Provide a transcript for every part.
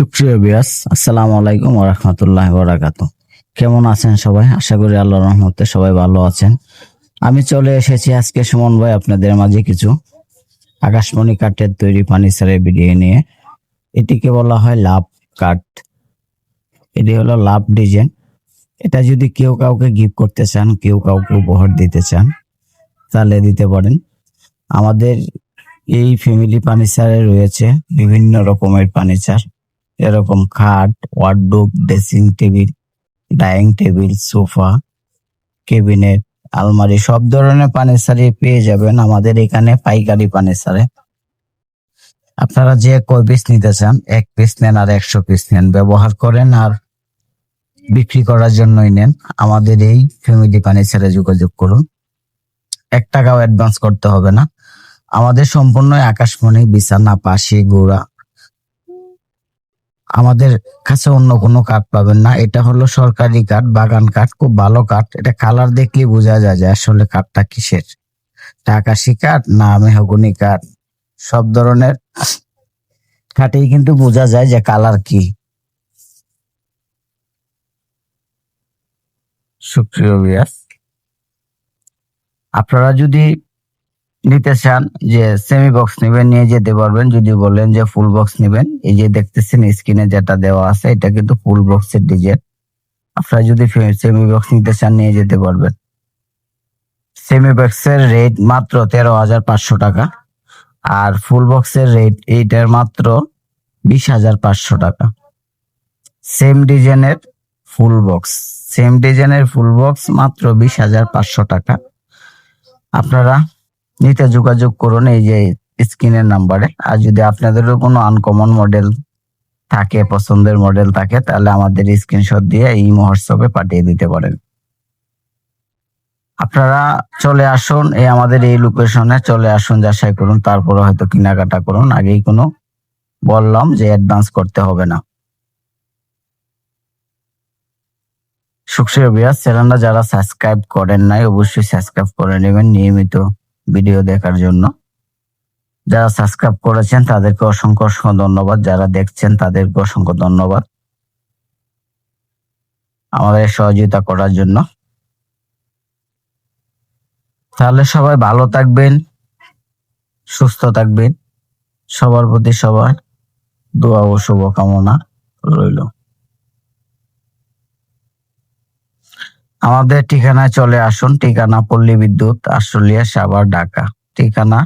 সুপ্রিয় বিয়াস আসসালামু আলাইকুম রহমতুল্লাহ বরাকাত কেমন আছেন সবাই? আশা করি আল্লাহর রহমতে সবাই ভালো আছেন। আমি চলে এসেছি আজকে সুমন ভাই আপনাদের মাঝে কিছু আকাশমণি কাঠের তৈরি ফার্নিচারের ভিডিও নিয়ে। এটিকে বলা হয় লাভ কাঠ। এটি হলো লাভ ডিজাইন। এটা যদি কেউ কাউকে গিফট করতে চান, কেউ কাউকে উপহার দিতে চান, তাহলে দিতে পারেন। আমাদের এই ফ্যামিলি ফার্নিচারে রয়েছে বিভিন্ন রকমের ফার্নিচার। এরকম খাট wardrobe dressing table dining table sofa cabinet আলমারি, সব ধরনের ফার্নিচারই পেয়ে যাবেন আমাদের এখানে পাইকারি ফার্নিচারে আপনারা যে কয় পিস নিতে চান, এক পিস নেন আর একশো পিস নেন। ব্যবহার করেন আর বিক্রি করার জন্যই নেন। আমাদের এই ফ্যামিলি ফার্নিচারে যোগাযোগ করুন। এক টাকাও অ্যাডভান্স করতে হবে না। আমাদের সম্পূর্ণ আকাশমণি বিছানা পাশি গোড়া। আমাদের কাছে অন্য কোনো কাঠ পাবেন না। এটা হলো সরকারি কাঠ বাগান কাঠ খুব ভালো কাঠ এটা কালার দেখলে বোঝা যায় যে আসলে কাঠটা কিসের। এটা আকাশি কাঠ না মেহগুনি কাঠ সব ধরনের কাঠেই কিন্তু বোঝা যায় যে কালার কি। সুপ্রিয় বিয়াস আপনারা যদি নিতে চান, যে সেমি বক্স নেবেন, নিয়ে যেতে পারবেন। যদি বলেন যে ফুল বক্স নেবেন, এই যে দেখতেছেন স্ক্রিনে যেটা দেওয়া আছে, এটা কিন্তু ফুল বক্সের ডিজাইন আপনারা যদি সেমি বক্স নিতে চান, নিয়ে যেতে পারবেন। সেমি বক্সের রেট মাত্র তেরো হাজার পাঁচশো টাকা, আর ফুল বক্সের রেট এইটার মাত্র বিশ হাজার পাঁচশো টাকা। সেম ডিজাইনের ফুল বক্স সেম ডিজাইনের ফুল বক্স মাত্র বিশ হাজার পাঁচশো টাকা। আপনারা নিতে যোগাযোগ করুন এই যে স্ক্রিনের নাম্বারে। আর যদি আপনাদেরও কোনো আনকমন মডেল থাকে, পছন্দের মডেল থাকে, তাহলে আমাদের স্ক্রিনশট দিয়ে এই মহোৎসবে পাঠিয়ে দিতে পারেন। আপনারা চলে আসুন এই আমাদের এই লোকেশনে চলে আসুন, যাচাই করুন, তারপরে হয়তো কেনাকাটা করুন। আগেই কোনো বললাম যে অ্যাডভান্স করতে হবে না। সুখসির বিয়াস। চ্যানেলটা যারা সাবস্ক্রাইব করেন নাই, অবশ্যই সাবস্ক্রাইব করে নেবেন। নিয়মিত ভিডিও দেখার জন্য। যারা সাবস্ক্রাইব করেছেন, তাদেরকে অসংখ্য অসংখ্য ধন্যবাদ। যারা দেখছেন, তাদেরকে অসংখ্য ধন্যবাদ। আমাদের সহযোগিতা করার জন্য। তাহলে সবাই ভালো থাকবেন, সুস্থ থাকবেন। সবার প্রতি সবার দোয়া ও শুভকামনা রইল। আমাদের ঠিকানায় চলে আসুন। ঠিকানা পল্লী বিদ্যুৎ, আশুলিয়া, সাভার, ঢাকা। ঠিকানা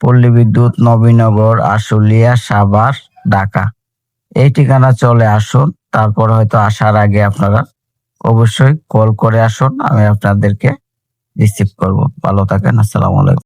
পল্লী বিদ্যুৎ, নবীনগর, আশুলিয়া, সাভার, ঢাকা। এই ঠিকানা চলে আসুন। তারপর হয়তো আসার আগে আপনারা অবশ্যই কল করে আসুন। আমি আপনাদেরকে রিসিভ করব। ভালো থাকেন। আসসালামু আলাইকুম।